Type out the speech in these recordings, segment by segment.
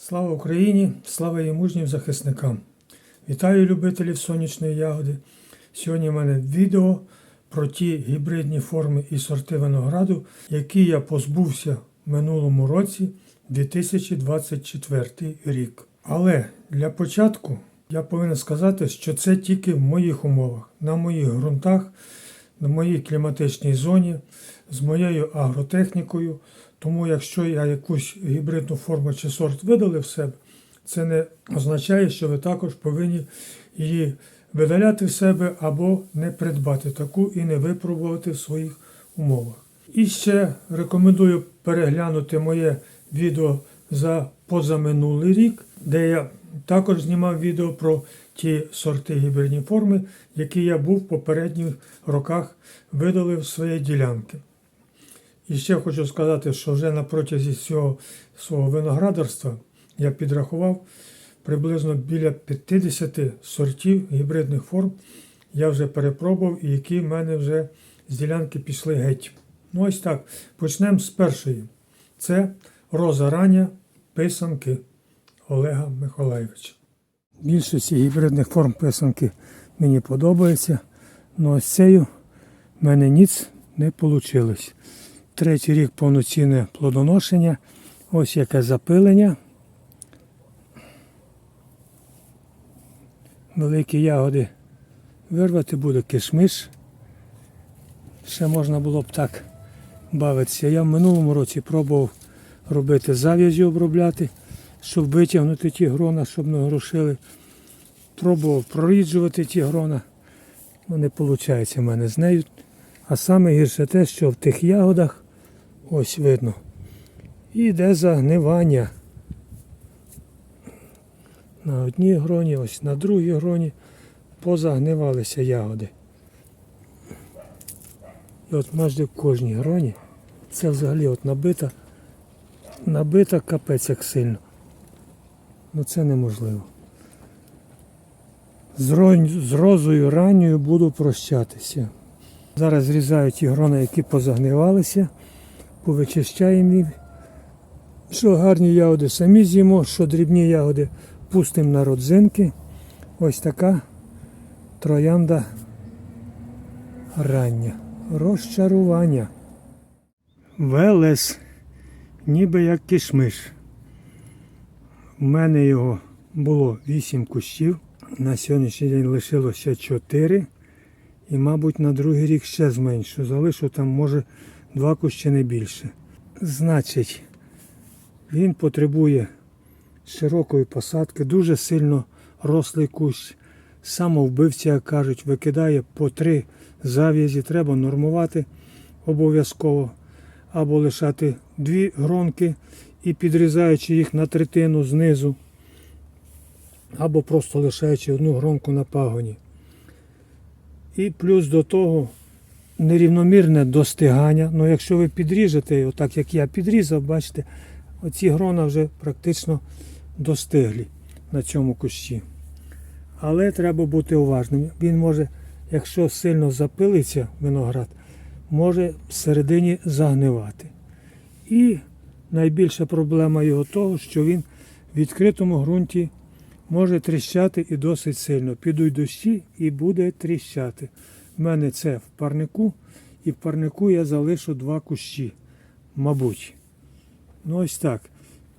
Слава Україні! Слава її мужнім захисникам! Вітаю любителів сонячної ягоди. Сьогодні в мене відео про ті гібридні форми і сорти винограду, які я позбувся в минулому році 2024 рік. Але для початку я повинен сказати, що це тільки в моїх умовах, на моїх ґрунтах, на моїй кліматичній зоні, з моєю агротехнікою. Тому якщо я якусь гібридну форму чи сорт видалив себе, це не означає, що ви також повинні її видаляти в себе або не придбати таку і не випробувати в своїх умовах. І ще рекомендую переглянути моє відео за позаминулий рік, де я також знімав відео про ті сорти гібридні форми, які я був в попередніх роках видалив з своєї ділянки. І ще хочу сказати, що вже на протязі всього свого виноградарства я підрахував приблизно біля 50 сортів гібридних форм. Я вже перепробував і які в мене вже з ділянки пішли геть. Ну ось так. Почнемо з першої. Це роза рання писанки Олега Миколаєвича. Більшості гібридних форм писанки мені подобається, але ось цією в мене ніц не вийшло. Третій рік повноцінне плодоношення. Ось яке запилення. Великі ягоди вирвати буде кишмиш. Ще можна було б так бавитися. Я в минулому році пробував робити зав'язі обробляти, щоб витягнути ті грона, щоб не грошили. Пробував проріджувати ті грона. Ну, не виходить в мене з нею. А саме гірше те, що в тих ягодах ось видно. Іде загнивання. На одній гроні, ось на другій гроні позагнивалися ягоди. І от майже в кожній гроні це взагалі от набита, набита капець як сильно. Ну це неможливо. З, ронь- з розою ранньою буду прощатися. Зараз зрізаю ті грони, які позагнивалися, повичищаємо їх. Що гарні ягоди самі з'їмо, що дрібні ягоди пустимо на родзинки. Ось така троянда рання. Розчарування. Велес, ніби як кишмиш. У мене його було 8 кущів. На сьогоднішній день лишилося 4. І, мабуть, на другий рік ще зменшу. Залишу там, може, два кущі не більше. Значить, він потребує широкої посадки, дуже сильно рослий кущ. Самовбивця, як кажуть, викидає по три зав'язі. Треба нормувати обов'язково. Або лишати дві гронки і підрізаючи їх на третину знизу, або просто лишаючи одну гронку на пагоні. І плюс до того нерівномірне достигання. Ну, якщо ви підріжете, його, так як я підрізав, бачите, оці грона вже практично достиглі на цьому кущі. Але треба бути уважним. Він може, якщо сильно запилиться виноград, може всередині загнивати. І найбільша проблема його того, що він в відкритому ґрунті може тріщати і досить сильно. Підуть дощі і буде тріщати. У мене це в парнику, і в парнику я залишу два кущі, мабуть. Ну ось так.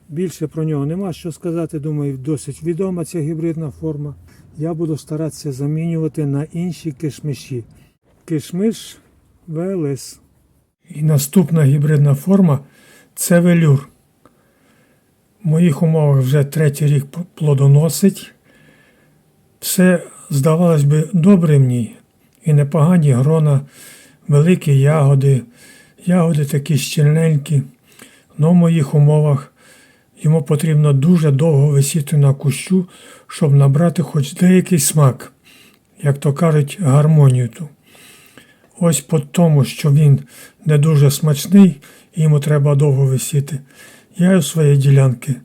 Більше про нього нема що сказати. Думаю, досить відома ця гібридна форма. Я буду старатися замінювати на інші кишмиші. Кишмиш ВЛС. І наступна гібридна форма це велюр. В моїх умовах вже третій рік плодоносить. Все, здавалось би, добре ній. І непогані грона, великі ягоди, ягоди такі щільненькі. Но в моїх умовах йому потрібно дуже довго висіти на кущу, щоб набрати хоч деякий смак, як то кажуть, гармонію ту. Ось по тому, що він не дуже смачний, і йому треба довго висіти. Я у своєї ділянки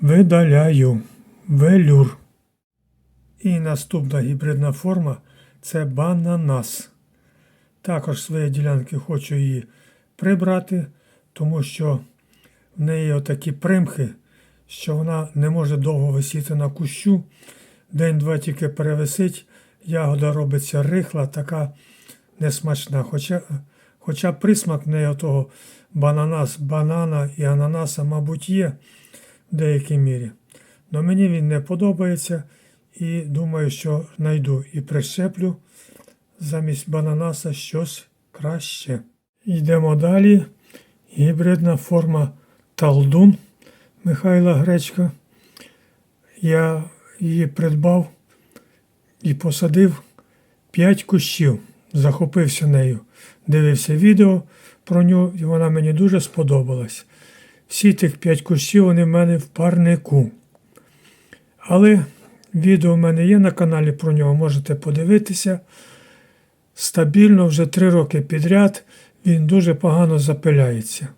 видаляю велюр. І наступна гібридна форма це бананас. Також свої ділянки хочу її прибрати, тому що в неї отакі примхи, що вона не може довго висіти на кущу. День-два тільки перевисить, ягода робиться рихла, така несмачна. Хоча, хоча присмак в неї того бананас, банана і ананаса, мабуть, є в деякій мірі. Но мені він не подобається і думаю, що знайду і прищеплю замість бананаса щось краще. Йдемо далі. Гібридна форма Талдун Михайла Гречка. Я її придбав і посадив 5 кущів. Захопився нею. Дивився відео про нього, і вона мені дуже сподобалась. Всі тих 5 кущів вони в мене в парнику. Але відео в мене є на каналі про нього, можете подивитися. Стабільно вже 3 роки підряд він дуже погано запиляється.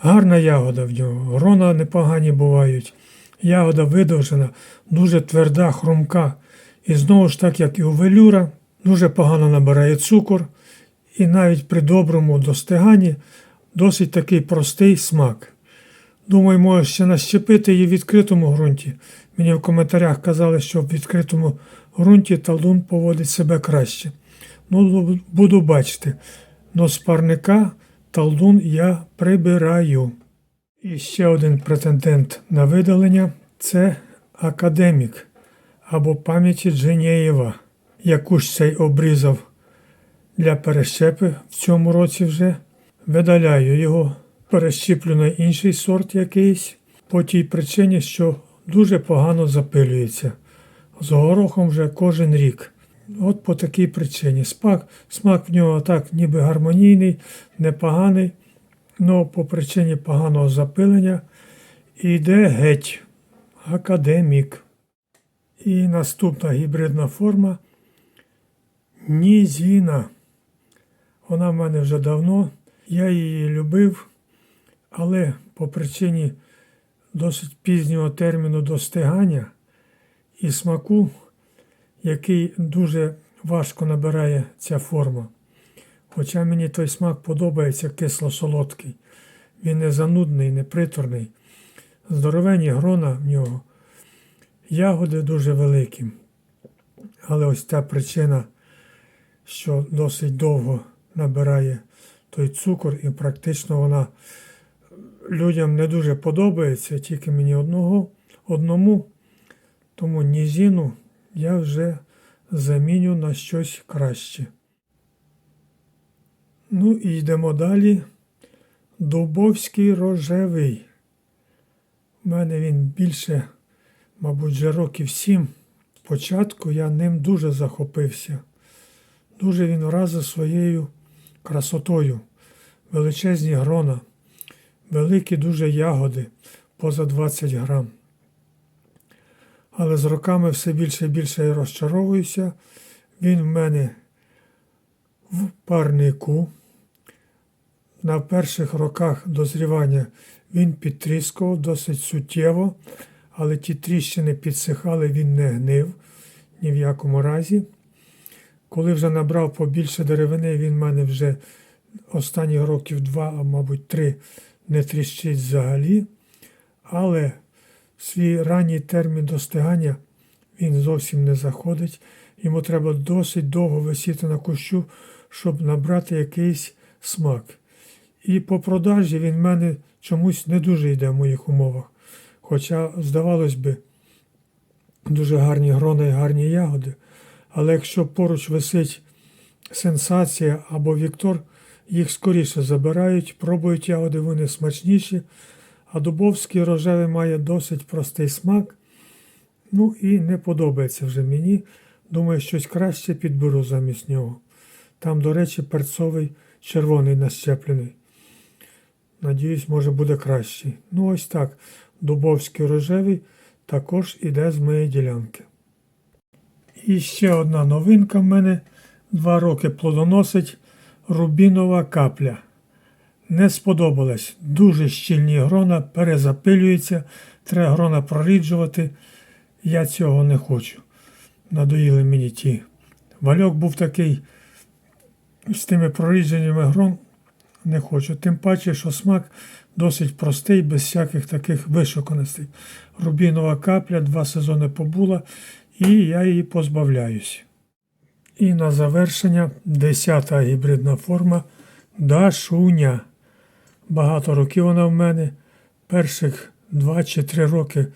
Гарна ягода в нього, грона непогані бувають. Ягода видовжена, дуже тверда, хрумка. І знову ж так, як і у велюра, дуже погано набирає цукор. І навіть при доброму достиганні досить такий простий смак. Думаю, можеш ще нащепити її в відкритому ґрунті. Мені в коментарях казали, що в відкритому ґрунті талун поводить себе краще. Ну, буду бачити. Но з парника талдун я прибираю. І ще один претендент на видалення це академік або пам'яті Дженєєва, яку ж цей обрізав для перещепи в цьому році вже. Видаляю його, перещіплю на інший сорт якийсь, по тій причині, що дуже погано запилюється. З горохом вже кожен рік. От по такій причині. Смак, смак в нього так ніби гармонійний, непоганий, але по причині поганого запилення йде геть академік. І наступна гібридна форма Нізіна. Вона в мене вже давно. Я її любив, але по причині досить пізнього терміну достигання і смаку який дуже важко набирає ця форма. Хоча мені той смак подобається кисло-солодкий. Він не занудний, не приторний. Здоровені грона в нього. Ягоди дуже великі. Але ось та причина, що досить довго набирає той цукор, і практично вона людям не дуже подобається, тільки мені одного, одному. Тому нізіну я вже заміню на щось краще. Ну і йдемо далі. Дубовський рожевий. У мене він більше, мабуть, вже років сім. Спочатку я ним дуже захопився. Дуже він вразив своєю красотою, величезні грона, великі дуже ягоди поза 20 грам але з роками все більше і більше я розчаровуюся. Він в мене в парнику. На перших роках дозрівання він підтріскував досить суттєво, але ті тріщини підсихали, він не гнив ні в якому разі. Коли вже набрав побільше деревини, він в мене вже останні років два, а мабуть, три не тріщить взагалі. Але свій ранній термін достигання він зовсім не заходить. Йому треба досить довго висіти на кущу, щоб набрати якийсь смак. І по продажі він в мене чомусь не дуже йде в моїх умовах. Хоча, здавалось би, дуже гарні грона і гарні ягоди. Але якщо поруч висить сенсація або Віктор, їх скоріше забирають, пробують ягоди, вони смачніші. А Дубовський рожевий має досить простий смак. Ну і не подобається вже мені. Думаю, щось краще підберу замість нього. Там, до речі, перцовий червоний нащеплений. Надіюсь, може буде кращий. Ну, ось так. Дубовський рожевий також іде з моєї ділянки. І ще одна новинка в мене. Два роки плодоносить рубінова капля не сподобалось. Дуже щільні грона, перезапилюються, треба грона проріджувати. Я цього не хочу. Надоїли мені ті. Вальок був такий з тими прорідженнями грон, не хочу. Тим паче, що смак досить простий, без всяких таких вишуканостей. Рубінова капля два сезони побула, і я її позбавляюсь. І на завершення десята гібридна форма Дашуня. Багато років вона в мене. Перших два чи три роки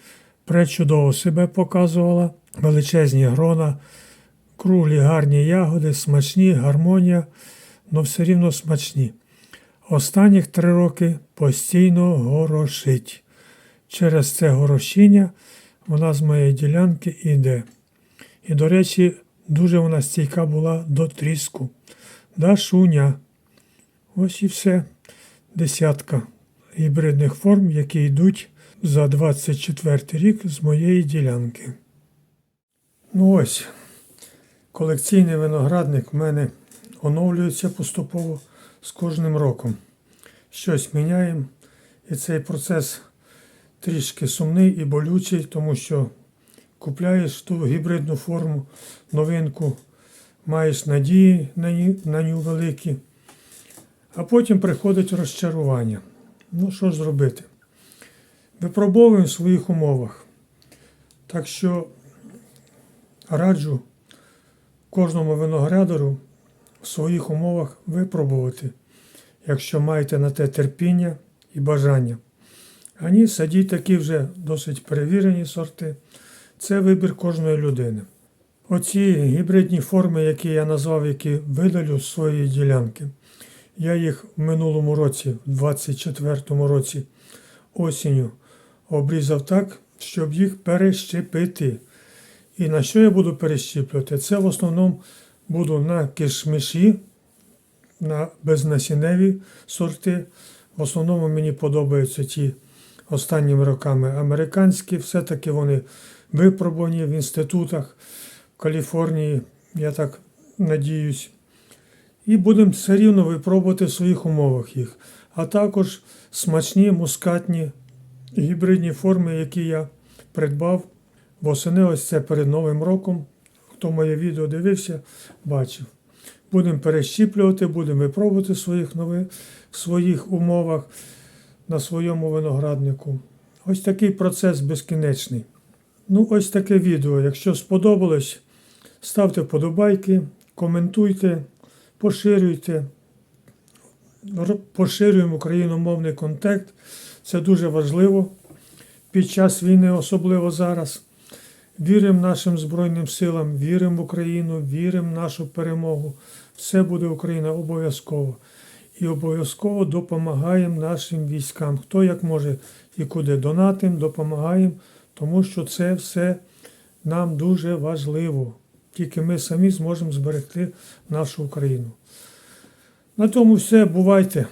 пречудово себе показувала. Величезні грона, круглі гарні ягоди, смачні, гармонія, але все рівно смачні. Останніх три роки постійно горошить. Через це горошіння вона з моєї ділянки йде. І, до речі, дуже вона стійка була до тріску. Дашуня. Ось і все. Десятка гібридних форм, які йдуть за 24 рік з моєї ділянки. Ну ось, колекційний виноградник в мене оновлюється поступово з кожним роком. Щось міняємо. І цей процес трішки сумний і болючий, тому що купляєш ту гібридну форму, новинку, маєш надії на нього великі, а потім приходить розчарування. Ну, що ж зробити? Випробовуємо в своїх умовах. Так що раджу кожному виноградару в своїх умовах випробувати, якщо маєте на те терпіння і бажання. А ні, такі вже досить перевірені сорти. Це вибір кожної людини. Оці гібридні форми, які я назвав, які видалю з своєї ділянки, я їх в минулому році, в 24-му році, осінню, обрізав так, щоб їх перещепити. І на що я буду перещіплювати? Це в основному буду на кишмиші, на безнасінневі сорти. В основному мені подобаються ті останніми роками американські, все-таки вони випробувані в інститутах в Каліфорнії, я так надіюсь. І будемо все рівно випробувати в своїх умовах їх. А також смачні, мускатні гібридні форми, які я придбав восени, ось це перед Новим роком. Хто моє відео дивився, бачив. Будемо перещіплювати, будемо випробувати в своїх, нових, в своїх умовах на своєму винограднику. Ось такий процес безкінечний. Ну, ось таке відео. Якщо сподобалось, ставте вподобайки, коментуйте, поширюйте. Поширюємо україномовний контент. Це дуже важливо під час війни, особливо зараз. Віримо нашим Збройним силам, віримо в Україну, віримо в нашу перемогу. Все буде Україна обов'язково. І обов'язково допомагаємо нашим військам. Хто як може і куди донатим, допомагаємо, тому що це все нам дуже важливо. Тільки ми самі зможемо зберегти нашу Україну. На тому все. Бувайте!